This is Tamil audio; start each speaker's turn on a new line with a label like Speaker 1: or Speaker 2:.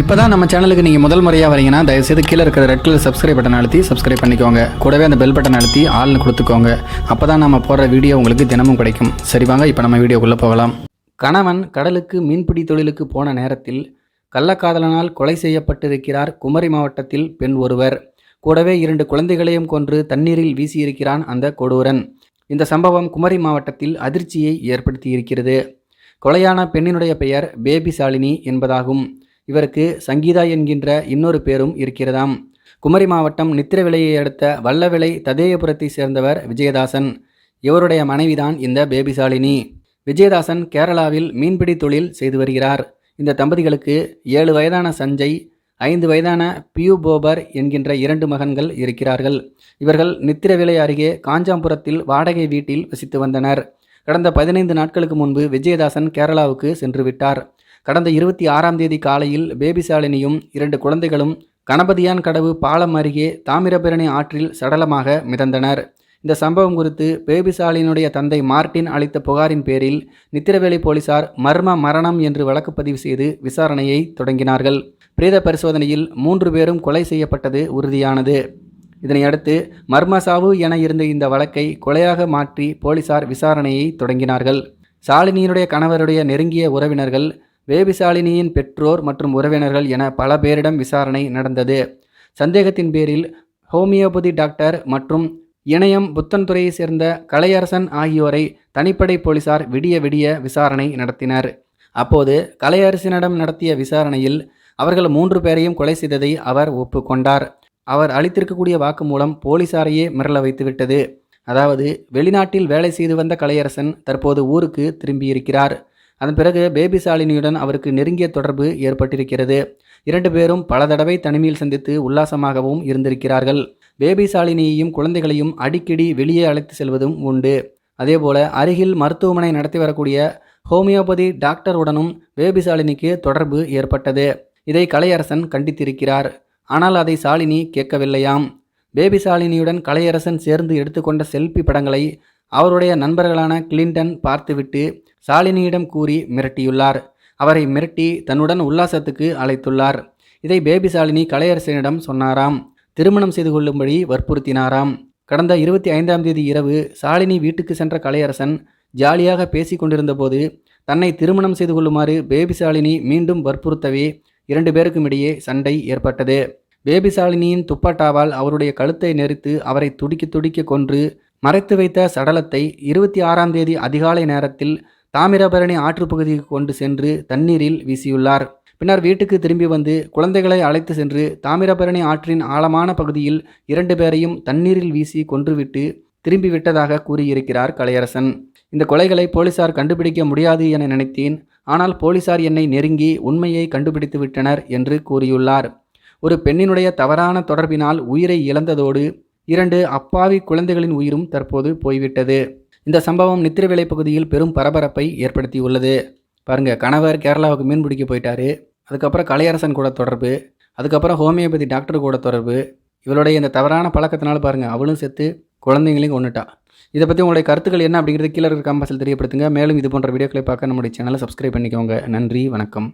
Speaker 1: இப்போ தான் நம்ம சேனலுக்கு நீங்கள் முதல் முறையாக வரீங்கன்னா தயவுசெய்து கீழே இருக்கிற ரெட் கலர் சப்ஸ்கிரைப் பட்டன் அழுத்தி சப்ஸ்கிரைப் பண்ணிக்கோங்க. கூடவே அந்த பெல் பட்டன் அழுத்தி ஆள்னு கொடுத்துக்கோங்க. அப்போ தான் நம்ம போடுற வீடியோ உங்களுக்கு தினமும் கிடைக்கும். சரி வாங்க இப்போ நம்ம வீடியோக்குள்ளே போகலாம். கணவன் கடலுக்கு மீன்பிடி தொழிலுக்கு போன நேரத்தில் கள்ளக்காதலனால் கொலை செய்யப்பட்டிருக்கிறார் குமரி மாவட்டத்தில் பெண் ஒருவர். கூடவே இரண்டு குழந்தைகளையும் கொன்று தண்ணீரில் வீசியிருக்கிறான் அந்த கொடூரன். இந்த சம்பவம் குமரி மாவட்டத்தில் அதிர்ச்சியை ஏற்படுத்தியிருக்கிறது. கொலையான பெண்ணினுடைய பெயர் பேபி சாலினி என்பதாகும். இவருக்கு சங்கீதா என்கின்ற இன்னொரு பேரும் இருக்கிறதாம். குமரி மாவட்டம் நித்திரவிலையை அடுத்த வல்லவிளை ததேயபுரத்தை சேர்ந்தவர் விஜயதாசன். இவருடைய மனைவிதான் இந்த பேபிசாலினி. விஜயதாசன் கேரளாவில் மீன்பிடி தொழில் செய்து வருகிறார். இந்த தம்பதிகளுக்கு ஏழு வயதான சஞ்சய் ஐந்து வயதான பியூ போபர் என்கின்ற இரண்டு மகன்கள் இருக்கிறார்கள். இவர்கள் நித்திரவிலை அருகே காஞ்சாம்புரத்தில் வாடகை வீட்டில் வசித்து வந்தனர். கடந்த பதினைந்து நாட்களுக்கு முன்பு விஜயதாசன் கேரளாவுக்கு சென்று விட்டார். கடந்த இருபத்தி ஆறாம் தேதி காலையில் பேபிசாலினியும் இரண்டு குழந்தைகளும் கணபதியான் கடவு பாலம் அருகே தாமிரபரணி ஆற்றில் சடலமாக மிதந்தனர். இந்த சம்பவம் குறித்து பேபிசாலினுடைய தந்தை மார்ட்டின் அளித்த புகாரின் பேரில் நித்திரவேலி போலீசார் மர்ம மரணம் என்று வழக்கு பதிவு செய்து விசாரணையை தொடங்கினார்கள். பிரேத பரிசோதனையில் மூன்று பேரும் கொலை செய்யப்பட்டது உறுதியானது. இதனையடுத்து மர்மசாவு என இருந்த இந்த வழக்கை கொலையாக மாற்றி போலீசார் விசாரணையை தொடங்கினார்கள். சாலினியினுடைய கணவருடைய நெருங்கிய உறவினர்கள் வேபிசாலினியின் பெற்றோர் மற்றும் உறவினர்கள் என பல பேரிடம் விசாரணை நடந்தது. சந்தேகத்தின் பேரில் ஹோமியோபதி டாக்டர் மற்றும் இணையம் புத்தன்துறையை சேர்ந்த கலையரசன் ஆகியோரை தனிப்படை போலீசார் விடிய விடிய விசாரணை நடத்தினர். அப்போது கலையரசனிடம் நடத்திய விசாரணையில் அவர்கள் மூன்று பேரையும் கொலை செய்ததை அவர் ஒப்புக்கொண்டார். அவர் அளித்திருக்கக்கூடிய வாக்கு மூலம் போலீசாரையே மிரள வைத்துவிட்டது. அதாவது வெளிநாட்டில் வேலை செய்து வந்த கலையரசன் தற்போது ஊருக்கு திரும்பியிருக்கிறார். அதன் பிறகு பேபி சாலினியுடன் அவருக்கு நெருங்கிய தொடர்பு ஏற்பட்டிருக்கிறது. இரண்டு பேரும் பல தடவை தனிமையில் சந்தித்து உல்லாசமாகவும் இருந்திருக்கிறார்கள். பேபி சாலினியையும் குழந்தைகளையும் அடிக்கடி வெளியே அழைத்து செல்வதும் உண்டு. அதேபோல அருகில் மருத்துவமனை நடத்தி வரக்கூடிய ஹோமியோபதி டாக்டருடனும் பேபி சாலினிக்கு தொடர்பு ஏற்பட்டது. இதை கலையரசன் கண்டித்திருக்கிறார். ஆனால் அதை சாலினி கேட்கவில்லையாம். பேபி சாலினியுடன் கலையரசன் சேர்ந்து எடுத்துக்கொண்ட செல்ஃபி படங்களை அவருடைய நண்பர்களான கிளின்டன் பார்த்துவிட்டு சாலினியிடம் கூறி மிரட்டியுள்ளார். அவரை மிரட்டி தன்னுடன் உல்லாசத்துக்கு அழைத்துள்ளார். இதை பேபி சாலினி கலையரசனிடம் சொன்னாராம். திருமணம் செய்து கொள்ளும்படி வற்புறுத்தினாராம். கடந்த இருபத்தி ஐந்தாம் தேதி இரவு சாலினி வீட்டுக்கு சென்ற கலையரசன் ஜாலியாக பேசி கொண்டிருந்தபோது தன்னை திருமணம் செய்து கொள்ளுமாறு பேபி சாலினி மீண்டும் வற்புறுத்தவே இரண்டு பேருக்கும் இடையே சண்டை ஏற்பட்டது. பேபி சாலினியின் அவருடைய கழுத்தை நெரித்து அவரை துடிக்க துடிக்க கொன்று மறைத்து வைத்த சடலத்தை இருபத்தி ஆறாம் தேதி அதிகாலை நேரத்தில் தாமிரபரணி ஆற்றுப்பகுதிக்கு கொண்டு சென்று தண்ணீரில் வீசியுள்ளார். பின்னர் வீட்டுக்கு திரும்பி வந்து குழந்தைகளை அழைத்து சென்று தாமிரபரணி ஆற்றின் ஆழமான பகுதியில் இரண்டு பேரையும் தண்ணீரில் வீசி கொன்றுவிட்டு திரும்பி விட்டதாக கூறியிருக்கிறார் கலையரசன். இந்த கொலைகளை போலீசார் கண்டுபிடிக்க முடியாது என நினைத்தேன். ஆனால் போலீசார் என்னை நெருங்கி உண்மையை கண்டுபிடித்து விட்டனர் என்று கூறியுள்ளார். ஒரு பெண்ணினுடைய தவறான தொடர்பினால் உயிரை இழந்ததோடு இரண்டு அப்பாவி குழந்தைகளின் உயிரும் தற்போது போய்விட்டது. இந்த சம்பவம் நித்திரவிலை பகுதியில் பெரும் பரபரப்பை ஏற்படுத்தியுள்ளது. பாருங்க கணவர் கேரளாவுக்கு மீன் பிடிக்க போயிட்டாரு. அதுக்கப்புறம் கலையரசன் கூட தொடர்பு. அதுக்கப்புறம் ஹோமியோபதி டாக்டர் கூட தொடர்பு. இவளுடைய இந்த தவறான பழக்கத்தினால பாருங்கள் அவளும் செத்து குழந்தைங்களையும் கொண்டுட்டா இதை பற்றி உங்களுடைய கருத்துக்கள் என்ன அப்படிங்கிறது கீழே இருக்க காம்பஸில் தெரியப்படுத்துங்க. மேலும் இது போன்ற வீடியோக்களை பார்க்க நம்முடைய சேனலை சப்ஸ்கிரைப் பண்ணிக்கோங்க. நன்றி வணக்கம்.